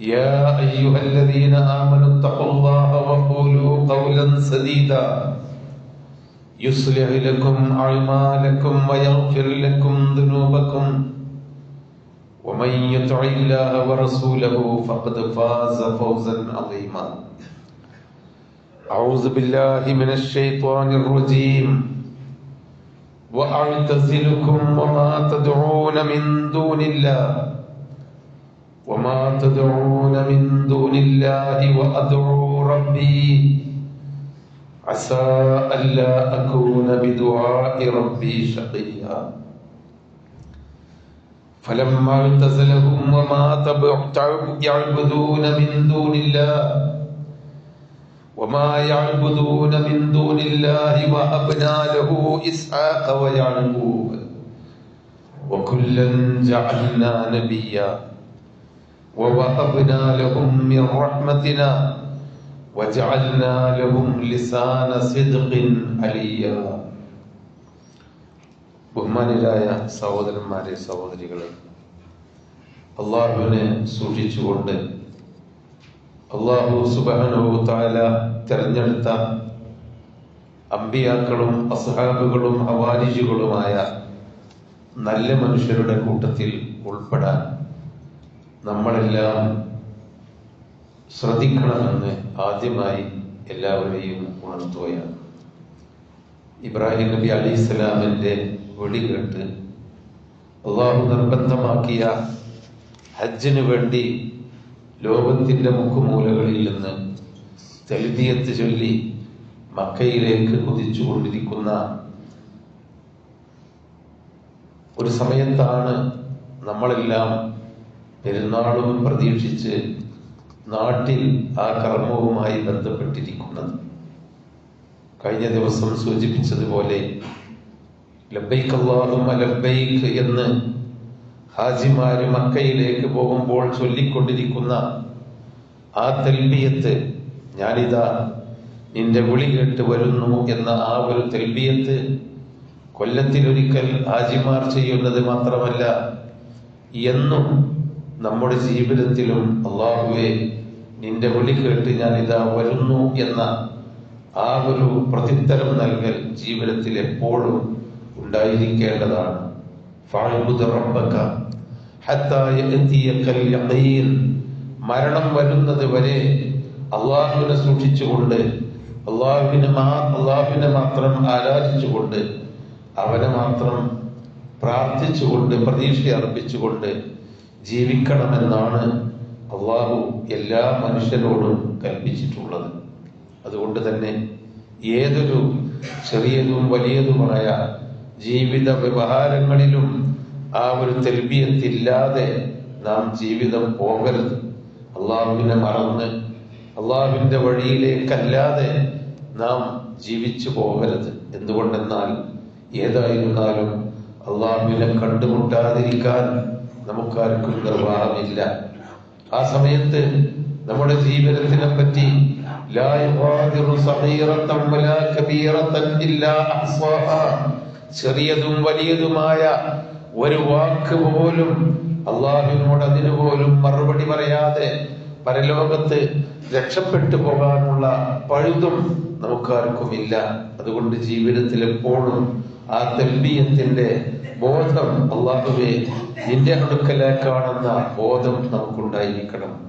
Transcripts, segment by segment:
يا أيها الذين آمنوا اتقوا الله وقولوا قولا سديدا. يصلح لكم أعمالكم ويغفر لكم ذنوبكم. ومن يطع الله ورسوله فقد فاز فوزا عظيما. أعوذ بالله من الشيطان الرجيم. وأعتزلكم وما تدعون من دون الله. وما تدعون من دون الله وأدعو ربي. عسى ألا أكون بدعاء ربي شقيا. فلما اعتزلهم وما يعبدون من دون الله. وما يعبدون من دون الله وهبنا له إسحاق ويعقوب. وكلا جعلنا نبيا. ووهبنا لهم من رحمتنا وجعلنا لهم لسان صدق عليا ബഹുമാനിരായ സഹോദരന്മാരെ സഹോദരികളെ അള്ളാഹുവിനെ സൂക്ഷിച്ചുകൊണ്ട് അള്ളാഹു സുബാനു താല തെരഞ്ഞെടുത്ത അമ്പിയാക്കളും അസഹാബുകളും അവാരിജുകളുമായ നല്ല മനുഷ്യരുടെ കൂട്ടത്തിൽ ഉൾപ്പെടാൻ നമ്മളെല്ലാം ശ്രദ്ധിക്കണമെന്ന് ആദ്യമായി എല്ലാവരെയും ഉണർത്തുകയാണ്. ഇബ്രാഹിം നബി അലി ഇസ്ലാമിന്റെ വിളി കേട്ട് അള്ളാഹു നിർബന്ധമാക്കിയ ഹജ്ജിന് വേണ്ടി ലോകത്തിന്റെ മുക്കുമൂലകളിൽ നിന്ന് തെളിതിയത്ത് ചൊല്ലി മക്കയിലേക്ക് കുതിച്ചുകൊണ്ടിരിക്കുന്ന ഒരു സമയത്താണ് നമ്മളെല്ലാം പെരുന്നാളും പ്രതീക്ഷിച്ച് നാട്ടിൽ ആ കർമ്മവുമായി ബന്ധപ്പെട്ടിരിക്കുന്നത്. കഴിഞ്ഞ ദിവസം സൂചിപ്പിച്ചതുപോലെ ലബൈക്ക് അള്ളാഹും ലബൈക്ക് എന്ന് ഹാജിമാര് മക്കയിലേക്ക് പോകുമ്പോൾ ചൊല്ലിക്കൊണ്ടിരിക്കുന്ന ആ തെൽബിയത്ത് ഞാനിതാ നിന്റെ വിളി കേട്ട് വരുന്നു എന്ന ആ ഒരു തെൽബിയത്ത് കൊല്ലത്തിലൊരിക്കൽ ഹാജിമാർ ചെയ്യുന്നത് മാത്രമല്ല എന്നും നമ്മുടെ ജീവിതത്തിലും അള്ളാഹുവെ നിന്റെ വിളി കേട്ട് ഞാൻ ഇതാ വരുന്നു എന്ന ആ ഒരു പ്രതിത്തരം നൽകൽ ജീവിതത്തിൽ എപ്പോഴും ഉണ്ടായിരിക്കേണ്ടതാണ്. മരണം വരുന്നത് വരെ അള്ളാഹുവിനെ സൂക്ഷിച്ചുകൊണ്ട് അള്ളാഹുവിനെ അള്ളാഹുവിനെ മാത്രം ആരാധിച്ചുകൊണ്ട് അവനെ മാത്രം പ്രാർത്ഥിച്ചുകൊണ്ട് പ്രതീക്ഷ അർപ്പിച്ചുകൊണ്ട് ജീവിക്കണമെന്നാണ് അള്ളാഹു എല്ലാ മനുഷ്യരോടും കൽപ്പിച്ചിട്ടുള്ളത്. അതുകൊണ്ട് തന്നെ ഏതൊരു ചെറിയതും വലിയതുമായ ജീവിത വ്യവഹാരങ്ങളിലും ആ ഒരു തെൽബിയത്തില്ലാതെ നാം ജീവിതം പോകരുത്. അള്ളാഹുവിനെ മറന്ന് അള്ളാഹുവിന്റെ വഴിയിലേക്കല്ലാതെ നാം ജീവിച്ചു പോകരുത്. എന്തുകൊണ്ടെന്നാൽ ഏതായിരുന്നാലും അള്ളാഹുവിനെ കണ്ടുമുട്ടാതിരിക്കാൻ നമുക്കാർക്കും നിർവാഹമില്ല ആ സമയത്ത് നമ്മുടെ ജീവിതത്തിനെ പറ്റി. ചെറിയതും വലിയതുമായ ഒരു വാക്ക് പോലും അള്ളാഹുവിനോട് അതിനു പോലും മറുപടി പറയാതെ പരലോകത്ത് രക്ഷപ്പെട്ടു പോകാനുള്ള പഴുതും നമുക്കാർക്കുമില്ല അതുകൊണ്ട് ജീവിതത്തിൽ എപ്പോഴും ആ തെമ്പിയത്തിന്റെ ബോധം അള്ളാഹുവെ നിന്റെ അടുക്കലേക്കാണെന്ന ബോധം നമുക്കുണ്ടായിരിക്കണം.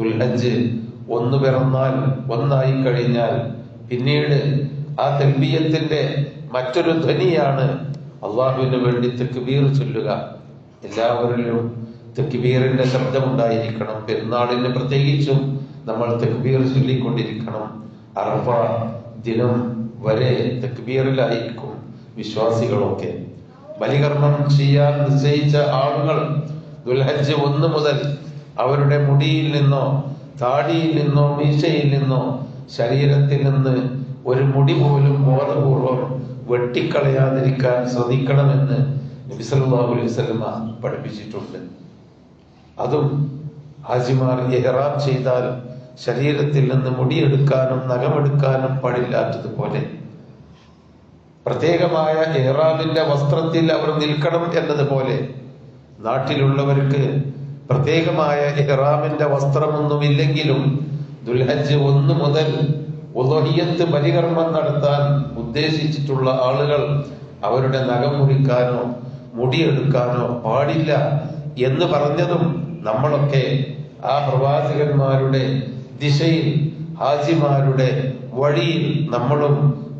തുൽഹജ് ഒന്ന് പിറന്നാൽ ഒന്നായി കഴിഞ്ഞാൽ പിന്നീട് ആ തെൽബീയത്തിന്റെ മറ്റൊരു ധ്വനിയാണ് അള്ളാഹുവിന് വേണ്ടി തെക്കുബീർ ചൊല്ലുക. എല്ലാവരിലും തെക്കുബീറിന്റെ ശബ്ദമുണ്ടായിരിക്കണം. പെരുന്നാളിന് പ്രത്യേകിച്ചും നമ്മൾ തെക്കുബീർ ചൊല്ലിക്കൊണ്ടിരിക്കണം. അറഫ ദിനം വരെ തെക്കുബീറിലായിരിക്കും വിശ്വാസികളൊക്കെ. ബലികർമ്മം ചെയ്യാൻ നിശ്ചയിച്ച ആളുകൾ ദുൽഹജ്ജ് ഒന്ന് മുതൽ അവരുടെ മുടിയിൽ നിന്നോ താടിയിൽ നിന്നോ മീശയിൽ നിന്നോ ശരീരത്തിൽ നിന്ന് ഒരു മുടി പോലും ബോധപൂർവം വെട്ടിക്കളയാതിരിക്കാൻ ശ്രദ്ധിക്കണമെന്ന് നബി അലൈഹി പഠിപ്പിച്ചിട്ടുണ്ട്. അതും ഹാജിമാർ ഇഹ്റാം ചെയ്താൽ ശരീരത്തിൽ നിന്ന് മുടിയെടുക്കാനും നഖമെടുക്കാനും പാടില്ലാത്തതുപോലെ പ്രത്യേകമായ ഇഹ്റാമിന്റെ വസ്ത്രത്തിൽ അവർ നിൽക്കണം എന്നതുപോലെ നാട്ടിലുള്ളവർക്ക് പ്രത്യേകമായ ഇഹ്റാമിന്റെ വസ്ത്രമൊന്നുമില്ലെങ്കിലും ദുൽഹജ്ജ് ഒന്ന് മുതൽ ഉദഹിയത്ത് പരികർമ്മം നടത്താൻ ഉദ്ദേശിച്ചിട്ടുള്ള ആളുകൾ അവരുടെ നഖം മുറിക്കാനോ മുടിയെടുക്കാനോ പാടില്ല എന്ന് പറഞ്ഞതും നമ്മളൊക്കെ ആ പ്രവാചകന്മാരുടെ ദിശയിൽ ഹാജിമാരുടെ വഴിയിൽ നമ്മളും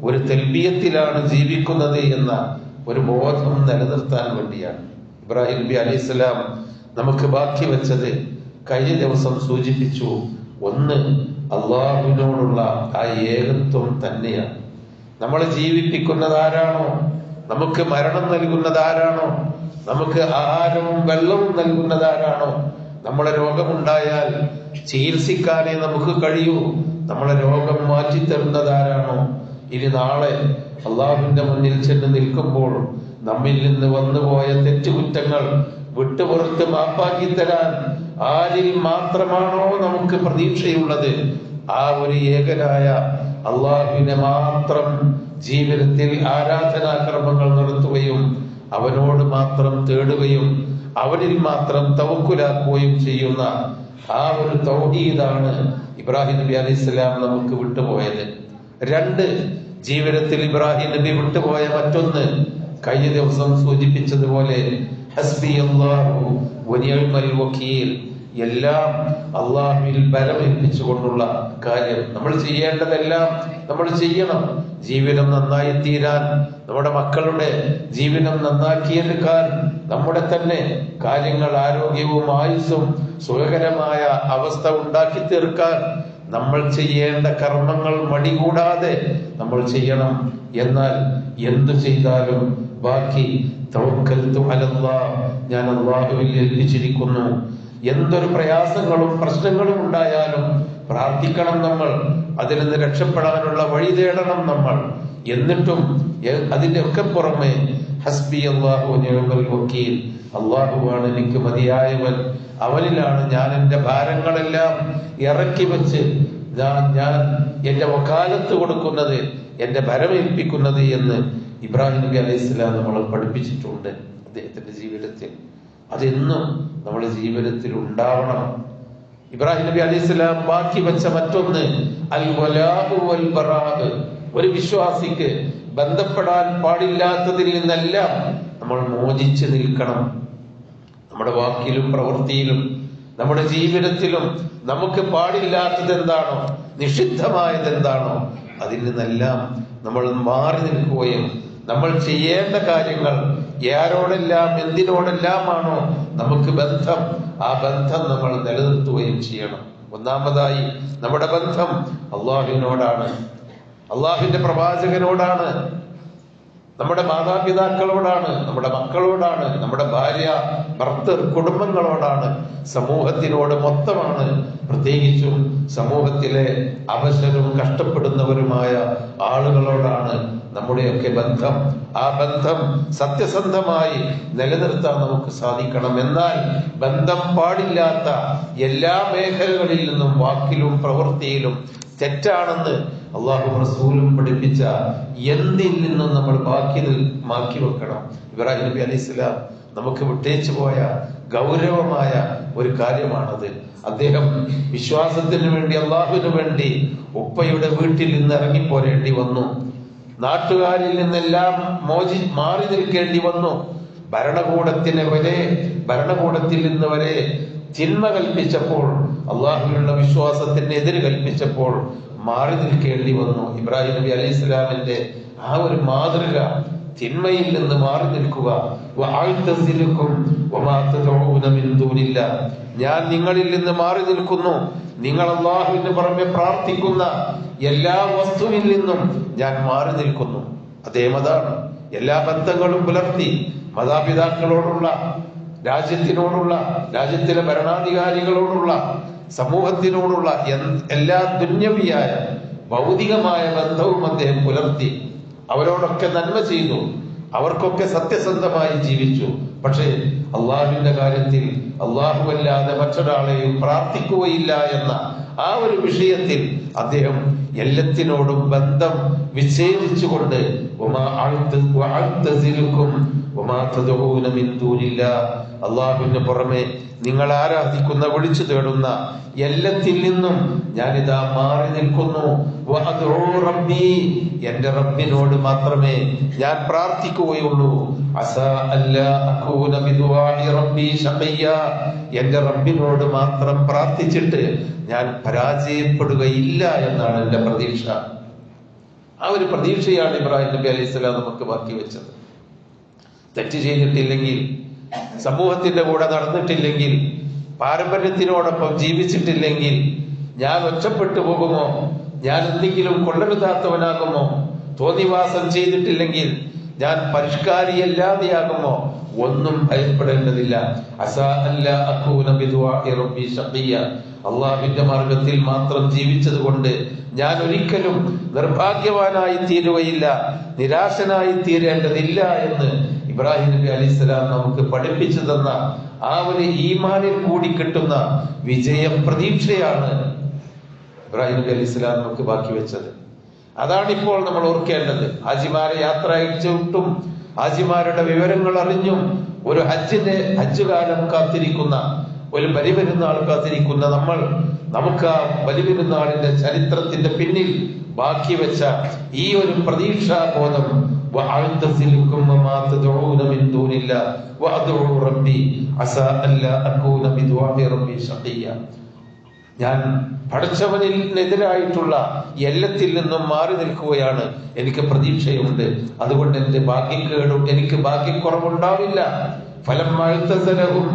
ഒരു തെൽബിയത്തിലാണ് ജീവിക്കുന്നത് എന്ന ഒരു ബോധം നിലനിർത്താൻ വേണ്ടിയാണ്. ഇബ്രാഹിം നബി അലൈഹി സ്വലാം നമുക്ക് ബാക്കി വെച്ചത് കഴിഞ്ഞ ദിവസം സൂചിപ്പിച്ചു ഒന്ന് അള്ളാഹുവിനോടുള്ള ആ ഏകത്വം തന്നെയാണ്. നമ്മൾ ജീവിപ്പിക്കുന്നതാരാണോ നമുക്ക് മരണം നൽകുന്നതാരാണോ നമുക്ക് ആഹാരവും വെള്ളവും നൽകുന്നതാരാണോ നമ്മളെ രോഗമുണ്ടായാൽ ചികിത്സിക്കാനേ നമുക്ക് കഴിയൂ. നമ്മളെ രോഗം മാറ്റി തരുന്നത് ആരാണോ? ഇനി നാളെ അള്ളാഹുവിന്റെ മുന്നിൽ ചെന്ന് നിൽക്കുമ്പോൾ നമ്മിൽ നിന്ന് വന്നുപോയ തെറ്റുകുറ്റങ്ങൾ വിട്ടുപുറത്ത് മാപ്പാക്കി തരാൻ ആരിൽ മാത്രമാണോ നമുക്ക് പ്രതീക്ഷയുള്ളത്? ആ ഒരു ഏകനായ അള്ളാഹുവിനെ മാത്രം ജീവിതത്തിൽ ആരാധനാക്രമങ്ങൾ നടത്തുകയും അവനോട് മാത്രം തേടുകയും അവനിൽ മാത്രം തവക്കുലാക്കുകയും ചെയ്യുന്ന ആ ഒരു തൗഹീദാണ് ഇബ്രാഹിം നബി അലൈഹി സ്വലാം നമുക്ക് വിട്ടുപോയത്. രണ്ട് ജീവിതത്തിൽ ഇബ്രാഹിം നബി വിട്ടുപോയ മറ്റൊന്ന് കഴിഞ്ഞ ദിവസം സൂചിപ്പിച്ചതുപോലെ എല്ലാം അള്ളാഹുവിൽ ബലമേൽപ്പിച്ചുകൊണ്ടുള്ള കാര്യം. നമ്മൾ ചെയ്യേണ്ടതെല്ലാം നമ്മൾ ചെയ്യണം. ജീവിതം നന്നായി തീരാൻ നമ്മുടെ മക്കളുടെ ജീവിതം നന്നാക്കിയെടുക്കാൻ നമ്മുടെ തന്നെ കാര്യങ്ങൾ ആരോഗ്യവും ആയുസ്സും സുഖകരമായ അവസ്ഥ ഉണ്ടാക്കി തീർക്കാൻ നമ്മൾ ചെയ്യേണ്ട കർമ്മങ്ങൾ മടികൂടാതെ നമ്മൾ ചെയ്യണം. എന്നാൽ എന്തു ചെയ്താലും ബാക്കി ഞാൻ അള്ളാഹുവിൽ ഏൽപ്പിച്ചിരിക്കുന്നു. എന്തൊരു പ്രയാസങ്ങളും പ്രശ്നങ്ങളും ഉണ്ടായാലും പ്രാർത്ഥിക്കണം നമ്മൾ. അതിൽ നിന്ന് രക്ഷപ്പെടാനുള്ള വഴി തേടണം നമ്മൾ. എന്നിട്ടും അതിന്റെ ഒക്കെ പുറമെ ഹസ്ബി അള്ളാഹു വക്കീൽ അള്ളാഹുവാണ് എനിക്ക് മതിയായവൻ. അവനിലാണ് ഞാൻ എന്റെ ഭാരങ്ങളെല്ലാം ഇറക്കി വെച്ച് ഞാൻ ഞാൻ എന്റെ വക്കാലത്ത് കൊടുക്കുന്നത് എന്റെ ഭരമേൽപ്പിക്കുന്നത് എന്ന് ഇബ്രാഹിം നബി അലൈഹി സ്വലാം നമ്മൾ പഠിപ്പിച്ചിട്ടുണ്ട് അദ്ദേഹത്തിന്റെ ജീവിതത്തിൽ. അതെന്നും നമ്മുടെ ജീവിതത്തിൽ ഉണ്ടാവണം. ഇബ്രാഹിം നബി അലൈഹി സ്വലാം ബാക്കി വെച്ച മറ്റൊന്ന് ബറാഹ് ഒരു വിശ്വാസിക്ക് ബന്ധപ്പെടാൻ പാടില്ലാത്തതിൽ നിന്നെല്ലാം നമ്മൾ മോചിച്ച് നിൽക്കണം. നമ്മുടെ വാക്കിലും പ്രവൃത്തിയിലും നമ്മുടെ ജീവിതത്തിലും നമുക്ക് പാടില്ലാത്തത് എന്താണോ നിഷിദ്ധമായത് എന്താണോ അതിൽ നിന്നെല്ലാം നമ്മൾ മാറി നിൽക്കുകയും നമ്മൾ ചെയ്യേണ്ട കാര്യങ്ങൾ ആരോടെല്ലാം എന്തിനോടെല്ലാമാണോ നമുക്ക് ബന്ധം ആ ബന്ധം നമ്മൾ നിലനിർത്തുകയും ചെയ്യണം. ഒന്നാമതായി നമ്മുടെ ബന്ധം അള്ളാഹുവിനോടാണ്. അള്ളാഹുവിന്റെ പ്രവാചകനോടാണ്. നമ്മുടെ മാതാപിതാക്കളോടാണ് നമ്മുടെ മക്കളോടാണ് നമ്മുടെ ഭാര്യ ഭർത്തർ കുടുംബങ്ങളോടാണ് സമൂഹത്തിനോട് മൊത്തമാണ് പ്രത്യേകിച്ചും സമൂഹത്തിലെ അവശരും കഷ്ടപ്പെടുന്നവരുമായ ആളുകളോടാണ് നമ്മുടെയൊക്കെ ബന്ധം. ആ ബന്ധം സത്യസന്ധമായി നിലനിർത്താൻ നമുക്ക് സാധിക്കണം. എന്നാൽ ബന്ധം പാടില്ലാത്ത എല്ലാ മേഖലകളിൽ നിന്നും വാക്കിലും പ്രവൃത്തിയിലും തെറ്റാണെന്ന് അള്ളാഹു റസൂലും പഠിപ്പിച്ച എന്തിൽ നിന്നും നമ്മൾ ബാക്കി മാക്കി വെക്കണം. ഇബ്രാഹിം നബി അലൈഹി സ്വലാം നമുക്ക് വിട്ടേച്ചു പോയ ഗൗരവമായ ഒരു കാര്യമാണത്. അദ്ദേഹം വിശ്വാസത്തിന് വേണ്ടി അള്ളാഹുവിന് വേണ്ടി ഉപ്പയുടെ വീട്ടിൽ നിന്ന് ഇറങ്ങിപ്പോരേണ്ടി വന്നു. നാട്ടുകാരിൽ നിന്നെല്ലാം മോചി മാറി നിൽക്കേണ്ടി വന്നു. ഭരണകൂടത്തിന് വരെ ഭരണകൂടത്തിൽ നിന്ന് വരെ തിന്മ കൽപ്പിച്ചപ്പോൾ അള്ളാഹുവിനുള്ള വിശ്വാസത്തിന് എതിര് കൽപ്പിച്ചപ്പോൾ മാറി നിൽക്കേണ്ടി വന്നു. ഇബ്രാഹിം നബി അലൈഹി സ്വലാമിന്റെ ആ ഒരു മാതൃക തിന്മയിൽ നിന്ന് മാറി നിൽക്കുക. ഞാൻ നിങ്ങളിൽ നിന്ന് മാറി നിൽക്കുന്നു. നിങ്ങൾ അള്ളാഹുവിന് പുറമെ പ്രാർത്ഥിക്കുന്ന എല്ലാ വസ്തുവിൽ നിന്നും ഞാൻ മാറി നിൽക്കുന്നു. അതേ മതാണ് എല്ലാ ബന്ധങ്ങളും പുലർത്തി മാതാപിതാക്കളോടുള്ള രാജ്യത്തിനോടുള്ള രാജ്യത്തിലെ ഭരണാധികാരികളോടുള്ള സമൂഹത്തിനോടുള്ള എല്ലാ ദുന്യവിയായ ഭൗതികമായ ബന്ധവും അദ്ദേഹം പുലർത്തി. അവരോടൊക്കെ നന്മ ചെയ്തു. അവർക്കൊക്കെ സത്യസന്ധമായി ജീവിച്ചു. പക്ഷേ അള്ളാഹുവിന്റെ കാര്യത്തിൽ അല്ലാതെ മറ്റൊരാളെയും പ്രാർത്ഥിക്കുകയില്ല എന്ന ആ ഒരു വിഷയത്തിൽ അദ്ദേഹം എല്ലാത്തിനോടും ബന്ധം വിച്ഛേദിച്ചുകൊണ്ട് അള്ളാഹുവിന് പുറമെ നിങ്ങൾ ആരാധിക്കുന്ന വിളിച്ചു തേടുന്ന എല്ലാത്തിൽ നിന്നും ഞാനിതാ മാറി നിൽക്കുന്നു. എന്റെ റബ്ബിനോട് മാത്രമേ ഞാൻ പ്രാർത്ഥിക്കുകയുള്ളൂ. എന്റെ റബ്ബിനോട് മാത്രം പ്രാർത്ഥിച്ചിട്ട് ഞാൻ പരാജയപ്പെടുകയില്ല എന്നാണ് എന്റെ പ്രതീക്ഷ. ആ ഒരു പ്രതീക്ഷയാണ് ഇബ്രാഹിം നബി അലൈഹി സ്വലാം നമുക്ക് ബാക്കി വെച്ചത് തെറ്റ് ചെയ്തിട്ടില്ലെങ്കിൽ സമൂഹത്തിന്റെ കൂടെ നടന്നിട്ടില്ലെങ്കിൽ പാരമ്പര്യത്തിനോടൊപ്പം ജീവിച്ചിട്ടില്ലെങ്കിൽ ഞാൻ ഒറ്റപ്പെട്ടു പോകുമോ? ഞാൻ എന്തെങ്കിലും കൊള്ളരുതാത്തവനാകുമോ? തോന്നിവാസം ചെയ്തിട്ടില്ലെങ്കിൽ ഞാൻ പരിഷ്കാരിയല്ലാതെയാകുമോ? ഒന്നും ഭയപ്പെടേണ്ടതില്ല. അള്ളാഹിന്റെ മാർഗത്തിൽ മാത്രം ജീവിച്ചത് കൊണ്ട് ഞാൻ ഒരിക്കലും നിർഭാഗ്യവാനായി തീരുകയില്ല നിരാശനായി തീരേണ്ടതില്ല എന്ന് ഇബ്രാഹിം നബി അലി സ്വലാം നമുക്ക് പഠിപ്പിച്ചു തന്ന ആ ഒരു ഈമാനിൽ കൂടി കിട്ടുന്ന വിജയ പ്രതീക്ഷയാണ് ഇബ്രാഹിം നബി അലി സ്വലാം നമുക്ക് ബാക്കി വെച്ചത്. അതാണ് ഇപ്പോൾ നമ്മൾ ഓർക്കേണ്ടത്. ഹാജിമാരെ യാത്ര അയച്ചിട്ടും ഹാജിമാരുടെ വിവരങ്ങൾ അറിഞ്ഞും ഒരു ഹജ്ജിന്റെ ഹജ്ജ് കാലം കാത്തിരിക്കുന്ന ഒരു ബലിപെരുന്നാൾ കാത്തിരിക്കുന്ന നമ്മൾ നമുക്ക് ആ ബലിപെരുന്നാളിന്റെ ചരിത്രത്തിന്റെ പിന്നിൽ ബാക്കി വെച്ച ഈ ഒരു പ്രതീക്ഷാബോധം وأعتزلكم وما تدعون من دون الله وأدعو ربي عسى ألا أكون بدعاء ربي شقيا ഞാൻ പഠിച്ചവനെതിരായിട്ടുള്ള എല്ലാത്തിൽ നിന്നും മാറി നിൽക്കുകയാണ് എനിക്ക് പ്രതീക്ഷയുണ്ട് അതുകൊണ്ട് എന്റെ ഭാഗ്യക്കേടും എനിക്ക് ഭാഗ്യക്കുറവുണ്ടാവില്ല ഫലം അഴുത്തസലവും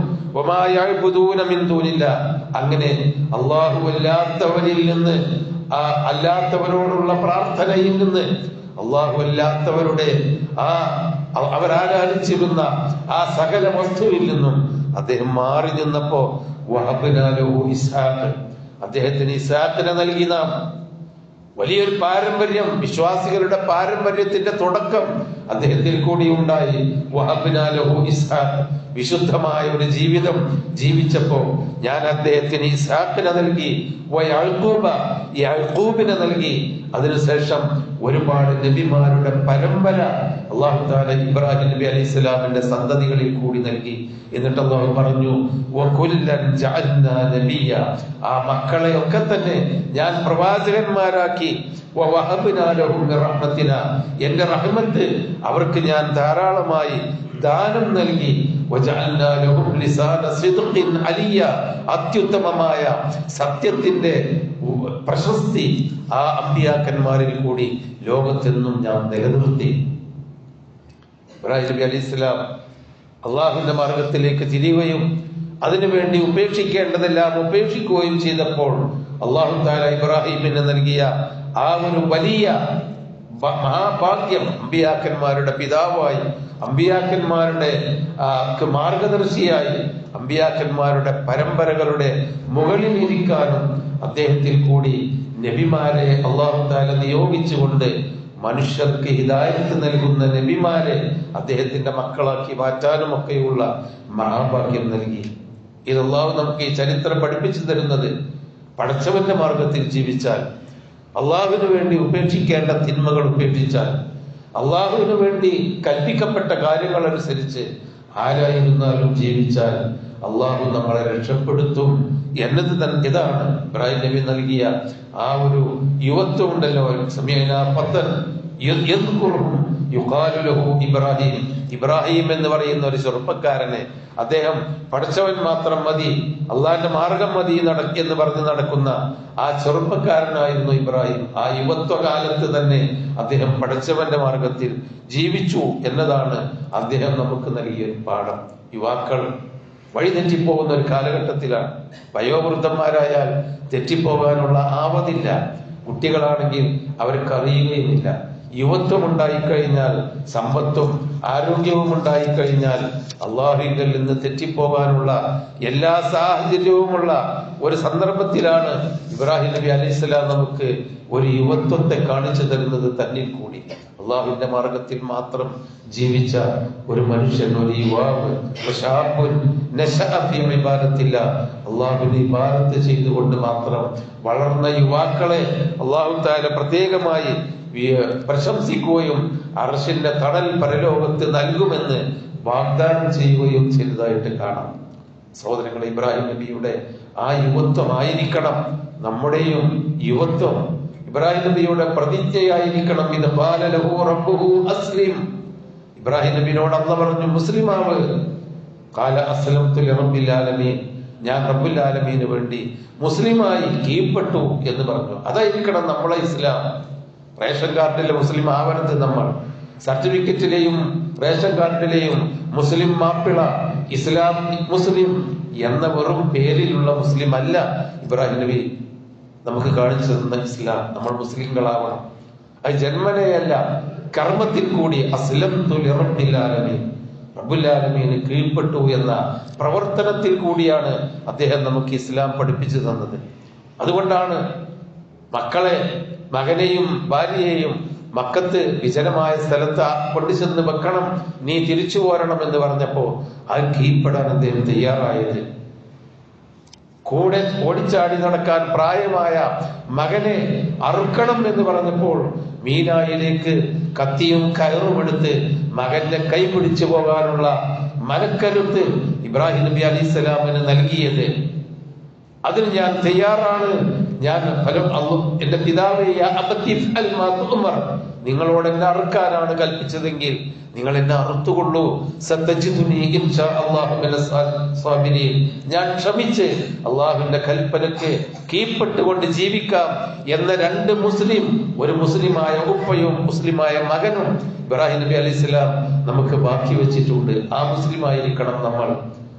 മിന്തൂനില്ല അങ്ങനെ അള്ളാഹു അല്ലാത്തവരിൽ നിന്ന് ആ അല്ലാത്തവരോടുള്ള പ്രാർത്ഥനയിൽ നിന്ന് അള്ളാഹു അല്ലാത്തവരുടെ ആ അവ- അവരാരാധിച്ചിരുന്ന ആ സകല വസ്തുവിൽ നിന്നും അദ്ദേഹം മാറി നിന്നപ്പോ വഹബിനാലോ ഇസാഖ് അദ്ദേഹത്തിന് ഇസാഖിനെ നൽകി നാം. വലിയൊരു പാരമ്പര്യം വിശ്വാസികളുടെ പാരമ്പര്യത്തിന്റെ തുടക്കം അദ്ദേഹത്തിൽ കൂടി ഉണ്ടായി. വിശുദ്ധമായ ഒരു ജീവിതം ജീവിച്ചപ്പോ ഞാൻ അദ്ദേഹത്തിന് ഇസാഖിനെ നൽകി. ഈ യഅ്ഖൂബിനെ നൽകി. അതിനുശേഷം ഒരുപാട് നബിമാരുടെ പരമ്പര അള്ളാഹു താല ഇബ്രാഹിം നബി അലൈഹി സ്വലാമിന്റെ സന്തതികളിൽ കൂടി നൽകി. എന്നിട്ട് അള്ളാഹു പറഞ്ഞു. ആ മക്കളെ ഒക്കെ തന്നെ ഞാൻ പ്രവാചകന്മാരാക്കി. എന്റെ റഹ്മത്ത് അവർക്ക് ഞാൻ ധാരാളമായി ദാനം നൽകി. അത്യുത്തമമായ സത്യത്തിന്റെ പ്രശസ്തി ആ അമ്പിയാക്കന്മാരിൽ കൂടി ലോകത്തെന്നും ഞാൻ നിലനിർത്തി. ഇബ്രാഹിം നബി അലൈഹി സ്വലാം അള്ളാഹുവിന്റെ മാർഗത്തിലേക്ക് തിരിയുകയും അതിനുവേണ്ടി ഉപേക്ഷിക്കേണ്ടതെല്ലാം ഉപേക്ഷിക്കുകയും ചെയ്തപ്പോൾ അള്ളാഹു താല ഇബ്രാഹിമിന് നൽകിയ ആ ഒരു വലിയ മഹാഭാഗ്യം അമ്പിയാക്കന്മാരുടെ പിതാവായി അമ്പിയാക്കന്മാരുടെ മാർഗദർശിയായി അമ്പിയാക്കന്മാരുടെ പരമ്പരകളുടെ മുകളിൽ ഇരിക്കാനും അദ്ദേഹത്തിൽ കൂടി നബിമാരെ അള്ളാഹു താല നിയോഗിച്ചുകൊണ്ട് മനുഷ്യർക്ക് ഹിദായത്ത് നൽകുന്ന നബിമാരെ അദ്ദേഹത്തിന്റെ മക്കളാക്കി മാറ്റാനും ഒക്കെയുള്ള മഹാഭാഗ്യം നൽകി. ഇത് അള്ളാഹു നമുക്ക് ഈ ചരിത്രം പഠിപ്പിച്ചു തരുന്നത് പടച്ചവന്റെ മാർഗത്തിൽ ജീവിച്ചാൽ അള്ളാഹുവിന് വേണ്ടി ഉപേക്ഷിക്കേണ്ട തിന്മകൾ ഉപേക്ഷിച്ചാൽ അള്ളാഹുവിന് വേണ്ടി കൽപ്പിക്കപ്പെട്ട കാര്യങ്ങൾ അനുസരിച്ച് ആരായിരുന്നാലും ജീവിച്ചാൽ അള്ളാഹു നമ്മളെ രക്ഷപ്പെടുത്തും. എന്നത് ഇതാണ്. ഇബ്രാഹിം നബി നൽകിയ ആ ഒരു യുവത്വം ഉണ്ടല്ലോ. സമയന പത്തൻ. യുഖാലു ലഹു ഇബ്രാഹിം. ഇബ്രാഹിം എന്ന് പറയുന്ന ഒരു ചെറുപ്പക്കാരനെ അദ്ദേഹം പഠിച്ചവൻ മാത്രം മതി. അള്ളാഹിന്റെ മാർഗം മതി എന്ന് പറഞ്ഞ് നടക്കുന്ന ആ ചെറുപ്പക്കാരനായിരുന്നു ഇബ്രാഹിം. ആ യുവത്വകാലത്ത് തന്നെ അദ്ദേഹം പഠിച്ചവന്റെ മാർഗത്തിൽ ജീവിച്ചു എന്നതാണ് അദ്ദേഹം നമുക്ക് നൽകിയ പാഠം. യുവാക്കൾ വഴി തെറ്റിപ്പോകുന്ന ഒരു കാലഘട്ടത്തിലാണ്. വയോവൃദ്ധന്മാരായാൽ തെറ്റിപ്പോകാനുള്ള ആവതില്ല. കുട്ടികളാണെങ്കിൽ അവർക്ക് അറിയുകയുമില്ല. യുവത്വം ഉണ്ടായിക്കഴിഞ്ഞാൽ സമ്പത്തും ആരോഗ്യവും ഉണ്ടായി കഴിഞ്ഞാൽ അള്ളാഹുവിൽ നിന്ന് തെറ്റിപ്പോകാനുള്ള എല്ലാ സാഹചര്യവുമുള്ള ഒരു സന്ദർഭത്തിലാണ് ഇബ്രാഹിം നബി അലൈഹിസ്സലാം നമുക്ക് ഒരു യുവത്വത്തെ കാണിച്ചു തരുന്നത് തന്നിൽ കൂടി. അള്ളാഹുവിന്റെ മാർഗത്തിൽ മാത്രം ജീവിച്ച ഒരു മനുഷ്യൻ ഒരു യുവാവ് അള്ളാഹുവിനെ ഇബാദത്ത് ചെയ്തുകൊണ്ട് മാത്രം വളർന്ന യുവാക്കളെ അള്ളാഹു താല പ്രത്യേകമായി പ്രശംസിക്കുകയും അർഷിന്റെ തണൽ പരലോകത്ത് നൽകുമെന്ന് വാഗ്ദാനം ചെയ്യുകയും ചെയ്തതായിട്ട് കാണാം. സഹോദരങ്ങൾ ഇബ്രാഹിം നബിയുടെ ആ യുവത്വമായിരിക്കണം നമ്മുടെയും യുവത്വം. ഇബ്രാഹിം നബിയുടെ പ്രതിജ്ഞയായിരിക്കണം. ഇത് അസ്ലിം. ഇബ്രാഹിം നബിനോട് അന്ന് പറഞ്ഞു മുസ്ലിമാവ് കാല അസ്ലം ആലമീൻ ഞാൻ റബ്ബുൽ ആലമീന് വേണ്ടി മുസ്ലിമായി കീഴ്പ്പെട്ടു എന്ന് പറഞ്ഞു. അതായിരിക്കണം നമ്മളെ ഇസ്ലാം. റേഷൻ കാർഡിലെ മുസ്ലിം ആവരുത് നമ്മൾ. സർട്ടിഫിക്കറ്റിലെയും റേഷൻ കാർഡിലെയും മുസ്ലിം മാപ്പിള ഇസ്ലാം മുസ്ലിം എന്ന വെറും പേരിലുള്ള മുസ്ലിം അല്ല ഇബ്രാഹിം നബി നമുക്ക് കാണിച്ചു തന്ന ഇസ്ലാം. നമ്മൾ മുസ്ലിങ്ങളാവണം. അത് ജന്മനയല്ല കർമ്മത്തിൽ കൂടി അസ്ലം റബ്ബുല്ലാലമീന് കീഴ്പ്പെട്ടു എന്ന പ്രവർത്തനത്തിൽ കൂടിയാണ് അദ്ദേഹം നമുക്ക് ഇസ്ലാം പഠിപ്പിച്ചു തന്നത്. അതുകൊണ്ടാണ് മക്കളെ മകനെയും ഭാര്യയെയും മക്കത്ത് വിജനമായ സ്ഥലത്ത് കൊണ്ടുചെന്ന് വെക്കണം. നീ തിരിച്ചു പോരണം എന്ന് പറഞ്ഞപ്പോ അത് കീഴ്പ്പെടാൻ അദ്ദേഹം തയ്യാറായത്. കൂടെ ഓടിച്ചാടി നടക്കാൻ പ്രായമായ മകനെ അറുക്കണം എന്ന് പറഞ്ഞപ്പോൾ മീനായിലേക്ക് കത്തിയും കയറും എടുത്ത് മകന്റെ കൈ പിടിച്ചു പോകാനുള്ള മനക്കരുത്ത് ഇബ്രാഹിം നബി അലി സ്വലാമിന് നൽകിയത്. അതിന് ഞാൻ തയ്യാറാണ്. ഞാൻ ഫലം അള്ളു എന്റെ പിതാവേ. നിങ്ങളോട് എന്നെ അറുക്കാനാണ് കൽപ്പിച്ചതെങ്കിൽ നിങ്ങൾ എന്നെ അറുത്തുകൊള്ളൂ. ഞാൻ ക്ഷമിച്ച് അള്ളാഹുവിന്റെ കൽപ്പനക്ക് കീഴ്പ്പെട്ടുകൊണ്ട് ജീവിക്കാം എന്ന രണ്ട് മുസ്ലിം ഒരു മുസ്ലിമായ ഉപ്പയും മുസ്ലിമായ മകനും ഇബ്രാഹിം നബി അലൈഹി നമുക്ക് ബാക്കി വെച്ചിട്ടുണ്ട് ആ മുസ്ലിമായിരിക്കണം നമ്മൾ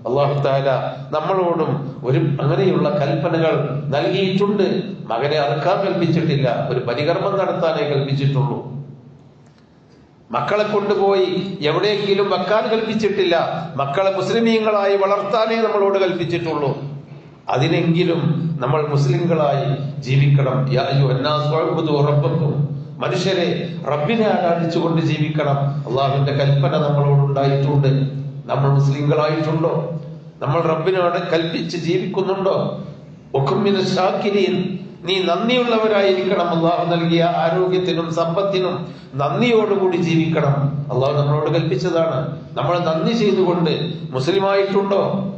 അള്ളാഹു താല നമ്മളോടും ഒരു അങ്ങനെയുള്ള കൽപ്പനകൾ നൽകിയിട്ടുണ്ട്. മകനെ അറുക്കാൻ കൽപ്പിച്ചിട്ടില്ല. ഒരു പരികർമ്മം നടത്താനേ കൽപ്പിച്ചിട്ടുള്ളൂ. മക്കളെ കൊണ്ടുപോയി എവിടെയെങ്കിലും വെക്കാൻ കൽപ്പിച്ചിട്ടില്ല. മക്കളെ മുസ്ലിമീങ്ങളായി വളർത്താനേ നമ്മളോട് കൽപ്പിച്ചിട്ടുള്ളൂ. അതിനെങ്കിലും നമ്മൾ മുസ്ലിങ്ങളായി ജീവിക്കണം. മനുഷ്യരെ റബ്ബിനെ ആരാധിച്ചുകൊണ്ട് ജീവിക്കണം. അള്ളാഹുവിന്റെ കൽപ്പന നമ്മളോട് ഉണ്ടായിട്ടുണ്ട്. നമ്മൾ മുസ്ലിങ്ങളായിട്ടുണ്ടോ? നമ്മൾ റബ്ബിനോട് കൽപ്പിച്ച് ജീവിക്കുന്നുണ്ടോ? ഒക്കുമിന് ഷാക്കിരീൻ നീ നന്ദിയുള്ളവരായിരിക്കണം അള്ളാഹു നൽകിയ ആരോഗ്യത്തിനും സമ്പത്തിനും നന്ദിയോടുകൂടി ജീവിക്കണം. അള്ളാഹു നമ്മളോട് കൽപ്പിച്ചതാണ്. നമ്മൾ നന്ദി ചെയ്തുകൊണ്ട് മുസ്ലിമായിട്ടുണ്ടോ?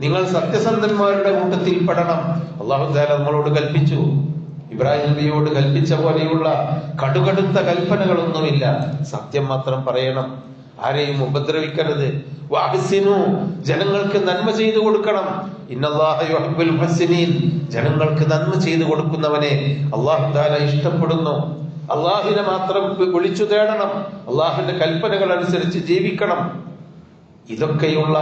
നിങ്ങൾ സത്യസന്ധന്മാരുടെ കൂട്ടത്തിൽ പെടണം. അള്ളാഹു നമ്മളോട് കൽപ്പിച്ചു. ഇബ്രാഹിം നബിയോട് കൽപ്പിച്ച പോലെയുള്ള കടുകടുത്ത കൽപ്പനകളൊന്നുമില്ല. സത്യം മാത്രം പറയണം. ആരെയും ഉപദ്രവിക്കരുത്. വാഹസിനു ജനങ്ങൾക്ക് നന്മ ചെയ്തു കൊടുക്കണം. ഇന്നല്ലാഹ യുഹിബ്ബുൽ മുഹ്സിനീൻ ജനങ്ങൾക്ക് നന്മ ചെയ്തു കൊടുക്കുന്നവനെ അള്ളാഹു താല ഇഷ്ടപ്പെടുന്നു. അള്ളാഹിനെ മാത്രം വിളിച്ചു തേടണം. അള്ളാഹിന്റെ കൽപ്പനകൾ അനുസരിച്ച് ജീവിക്കണം. ഇതൊക്കെയുള്ള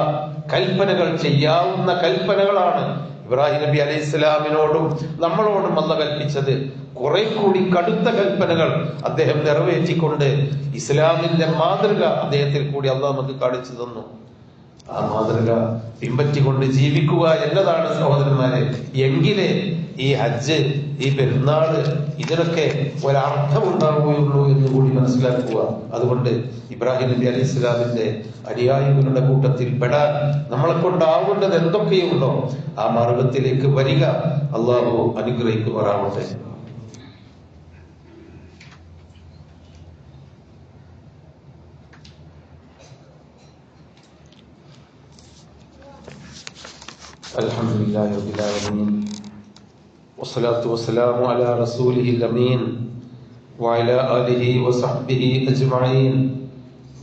കൽപ്പനകൾ ചെയ്യാവുന്ന കൽപ്പനകളാണ് ഇബ്രാഹിം നബി അലൈഹി ഇസ്ലാമിനോടും നമ്മളോടും അല്ല കൽപ്പിച്ചത്. കുറെ കൂടി കടുത്ത കൽപ്പനകൾ അദ്ദേഹം നിറവേറ്റിക്കൊണ്ട് ഇസ്ലാമിന്റെ മാതൃക അദ്ദേഹത്തിൽ കൂടി അള്ളാഹ് നമുക്ക് കാണിച്ചു തന്നു. ആ മാതൃക പിൻപറ്റിക്കൊണ്ട് ജീവിക്കുക എന്നതാണ് സഹോദരന്മാരെ. എങ്കിലേ ഈ ഹജ്ജ് ഈ പെരുന്നാള് ഇതിനൊക്കെ ഒരർത്ഥം ഉണ്ടാവുകയുള്ളൂ എന്ന് കൂടി മനസ്സിലാക്കുക അതുകൊണ്ട് ഇബ്രാഹിം നബി അലി ഇസ്ലാമിന്റെ അനുയായികളുടെ കൂട്ടത്തിൽ പെടാൻ നമ്മളെ കൊണ്ടാവേണ്ടത് എന്തൊക്കെയുണ്ടോ ആ മാർഗത്തിലേക്ക് വരിക അള്ളാഹു അനുഗ്രഹിക്കുമാറാവട്ടെ الحمد لله رب العالمين വസ്സലാത്തു വസ്സലാമു അലാ റസൂലിഹി അമീൻ വഅല ആലിഹി വസഹ്ബിഹി അജ്മഈൻ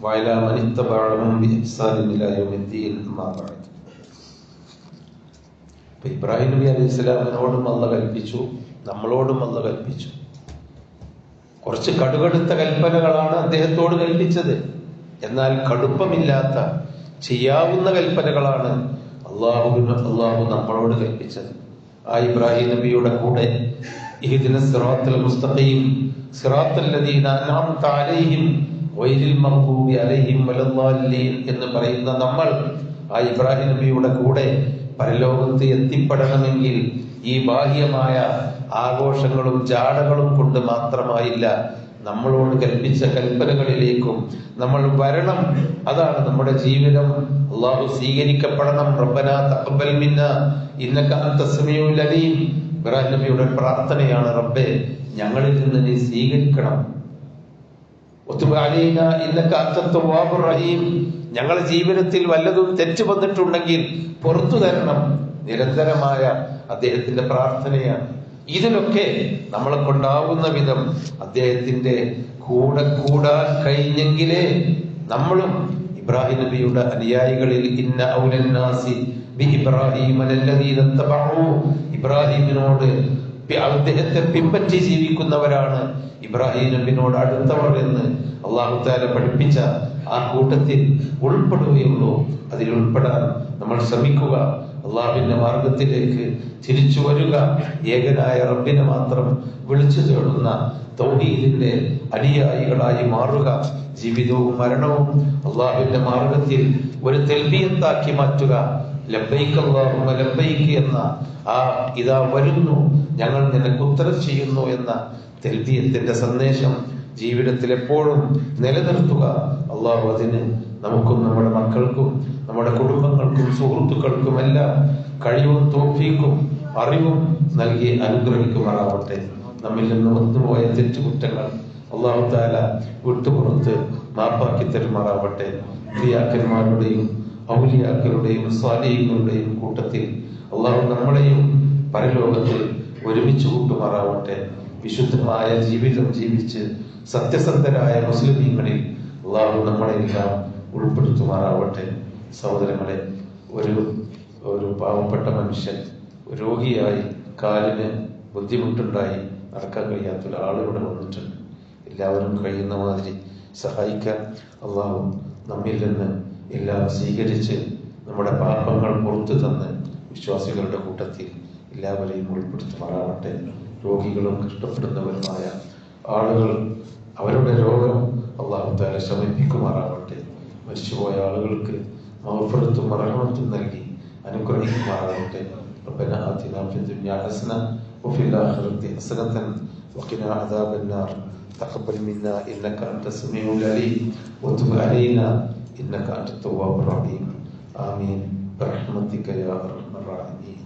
വഅല മൻ ഇത്തബഅഹും ബിഇഹ്സാനിൻ ഇലാ യൗമിദ്ദീൻ അമ്മാ ബഅദ്. ഇബ്രാഹിം നബി അലൈഹി സ്വലാമിനോടും അല്ല കൽപ്പിച്ചു നമ്മളോടും അല്ല കൽപ്പിച്ചു. കുറച്ച് കടുകടുത്ത കൽപ്പനകളാണ് അദ്ദേഹത്തോട് കൽപ്പിച്ചത്. എന്നാൽ കടുപ്പമില്ലാത്ത ചെയ്യാവുന്ന കൽപ്പനകളാണ് അള്ളാഹു അള്ളാഹു നമ്മളോട് കൽപ്പിച്ചത്. ആ ഇബ്രാഹിം നബിയുടെ കൂടെ. മുസ്തഖീം അലൈഹിം അലൈഹിം എന്ന് പറയുന്ന നമ്മൾ ആ ഇബ്രാഹിം നബിയുടെ കൂടെ പരലോകത്ത് എത്തിപ്പെടണമെങ്കിൽ ഈ ബാഹ്യമായ ആഘോഷങ്ങളും ജാടകളും കൊണ്ട് മാത്രമായില്ല നമ്മളോട് കൽപ്പിച്ച കൽപ്പനകളിലേക്കും നമ്മൾ വരണം. അതാണ് നമ്മുടെ ജീവിതം. അള്ളാഹു സ്വീകരിക്കപ്പെടണം. റബ്ബന തഖബ്ബൽ മിന്ന. ഇന്നക അലീം. ഇബ്രാഹിം നബിയുടെ പ്രാർത്ഥനയാണ് റബ്ബേ ഞങ്ങളിൽ നിന്ന് നീ സ്വീകരിക്കണം. റഹീം. ഞങ്ങളുടെ ജീവിതത്തിൽ വല്ലതും തെറ്റ് വന്നിട്ടുണ്ടെങ്കിൽ പുറത്തു തരണം. നിരന്തരമായ അദ്ദേഹത്തിന്റെ പ്രാർത്ഥനയാണ്. ഇതിലൊക്കെ നമ്മളെ കൊണ്ടാവുന്ന വിധം അദ്ദേഹത്തിന്റെ കൂടെ കൂടാൻ കഴിഞ്ഞെങ്കിലേ നമ്മളും ഇബ്രാഹിം നബിയുടെ അനുയായികളിൽ ഇന്ന ഔലന്നാസി ബി ഇബ്രാഹിം ഇബ്രാഹിമിനോട് അദ്ദേഹത്തെ പിൻപറ്റി ജീവിക്കുന്നവരാണ് ഇബ്രാഹിം നബിനോട് അടുത്തവർ എന്ന് അള്ളാഹു താല പഠിപ്പിച്ച ആ കൂട്ടത്തിൽ ഉൾപ്പെടുകയുള്ളൂ. അതിൽ ഉൾപ്പെടാൻ നമ്മൾ ശ്രമിക്കുക. അള്ളാഹുവിന്റെ മാർഗത്തിലേക്ക് തിരിച്ചു വരിക. ഏകനായ റബ്ബിനെ മാത്രം വിളിച്ചു തേടുന്ന തൗഹീദിന്റെ അനുയായികളായി മാറുക. ജീവിതവും മരണവും അള്ളാഹുവിന്റെ മാർഗത്തിൽ ഒരു തെൽബിയത്താക്കി മാറ്റുക. ലബൈക്ക് അല്ലാഹുമ്മ ലബൈക്ക് എന്ന ആ ഇതാ വരുന്നു. ഞങ്ങൾ നിനക്ക് ഉത്തരം ചെയ്യുന്നു എന്ന തെൽബിയത്തിന്റെ സന്ദേശം ജീവിതത്തിൽ എപ്പോഴും നിലനിർത്തുക. അള്ളാഹു അതിന് നമുക്കും നമ്മുടെ മക്കൾക്കും നമ്മുടെ കുടുംബങ്ങൾക്കും സുഹൃത്തുക്കൾക്കും എല്ലാം കഴിവും തോഫീക്കും അറിവും നൽകി അനുഗ്രഹിക്കുമാറാവട്ടെ. നമ്മിൽ നിന്ന് വന്നുപോയ തെറ്റുകുറ്റങ്ങൾ കുറ്റങ്ങൾ താല വിട്ടുപുറത്ത് മാപ്പാക്കി തരുമാറാവട്ടെ. ക്രിയാക്കന്മാരുടെയും ഔലിയാക്കളുടെയും സ്വാലീകളുടെയും കൂട്ടത്തിൽ അള്ളാഹു നമ്മളെയും പരലോകത്ത് ഒരുമിച്ച് കൂട്ടുമാറാവട്ടെ. വിശുദ്ധമായ ജീവിതം ജീവിച്ച് സത്യസന്ധരായ മുസ്ലിമീങ്ങളിൽ അള്ളാഹു നമ്മളെല്ലാം ഉൾപ്പെടുത്തുമാറാവട്ടെ. സഹോദരങ്ങളെ ഒരു ഒരു പാവപ്പെട്ട മനുഷ്യൻ രോഗിയായി കാലിന് ബുദ്ധിമുട്ടുണ്ടായി നടക്കാൻ കഴിയാത്ത ഒരാൾ ഇവിടെ വന്നിട്ടുണ്ട്. എല്ലാവരും കഴിയുന്ന മാതിരി സഹായിക്കാൻ അള്ളാഹു നമ്മിൽ നിന്ന് എല്ലാം സ്വീകരിച്ച് നമ്മുടെ പാപങ്ങൾ പുറത്തു തന്ന് വിശ്വാസികളുടെ കൂട്ടത്തിൽ എല്ലാവരെയും ഉൾപ്പെടുത്തുമാറാവട്ടെ. രോഗികളും കഷ്ടപ്പെടുന്നവരുമായ ആളുകൾ അവരുടെ രോഗം അള്ളാഹു താല ശമിപ്പിക്കുമാറാവട്ടെ. മരിച്ചുപോയ ആളുകൾക്ക് മഹഫറത്തും മറഹമത്തും നൽകി അനുഗ്രഹിക്കുമാറാവട്ടെ ربنا آتنا في الدنيا حسنة وفي الآخرة حسنة وقنا عذاب النار تقبل منا إنك أنت السميع العليم وتب علينا إنك أنت التواب الرحيم آمين برحمتك يا أرحم الراحمين